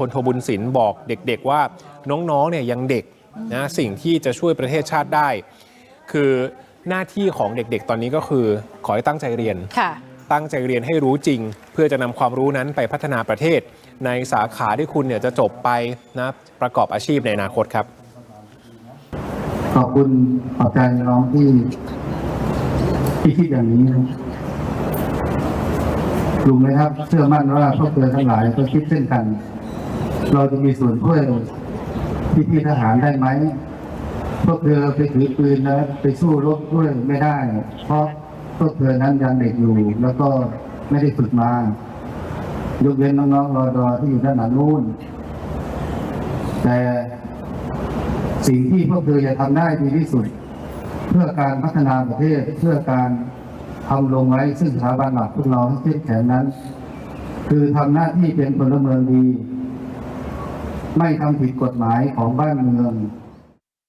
พลโทบุญศิลป์บอกเด็กๆว่าน้องๆเนี่ยยังเด็กนะสิ่งที่จะช่วยประเทศชาติได้ คือหน้าที่ของเด็กๆ ตอนนี้ก็คือขอให้ตั้งใจเรียนค่ะตั้งใจเรียนให้รู้จริง เพื่อจะนำความรู้นั้นไปพัฒนาประเทศ ในสาขาที่คุณเนี่ยจะจบไปนะประกอบอาชีพในอนาคตครับ ขอบคุณขอบใจน้องที่ที่คิดอย่างนี้นะลุงไหมครับ เชื่อมั่นว่าพวกเธอทั้งหลายก็คิดเช่นกัน เราจะมีส่วนช่วยพี่พี่ทหารได้ไหมพวกเธอไปถือปืนแล้วไปสู้รบด้วยไม่ได้ เพราะพวกเธอนั้นยังเด็กอยู่ แล้วก็ไม่ได้ฝึกมายกเว้นน้องๆรอดอที่อยู่ด้านหลังนู้นแต่สิ่งที่พวกเธอจะทำได้ดีที่สุด เพื่อการพัฒนาประเทศเพื่อการทำลงไว้ซึ่งสถาบันหลักพวกเราให้เข้มแข็งนั้น คือทำหน้าที่เป็นพลเมืองดี ไม่ทำผิดกฎหมายของบ้านเมือง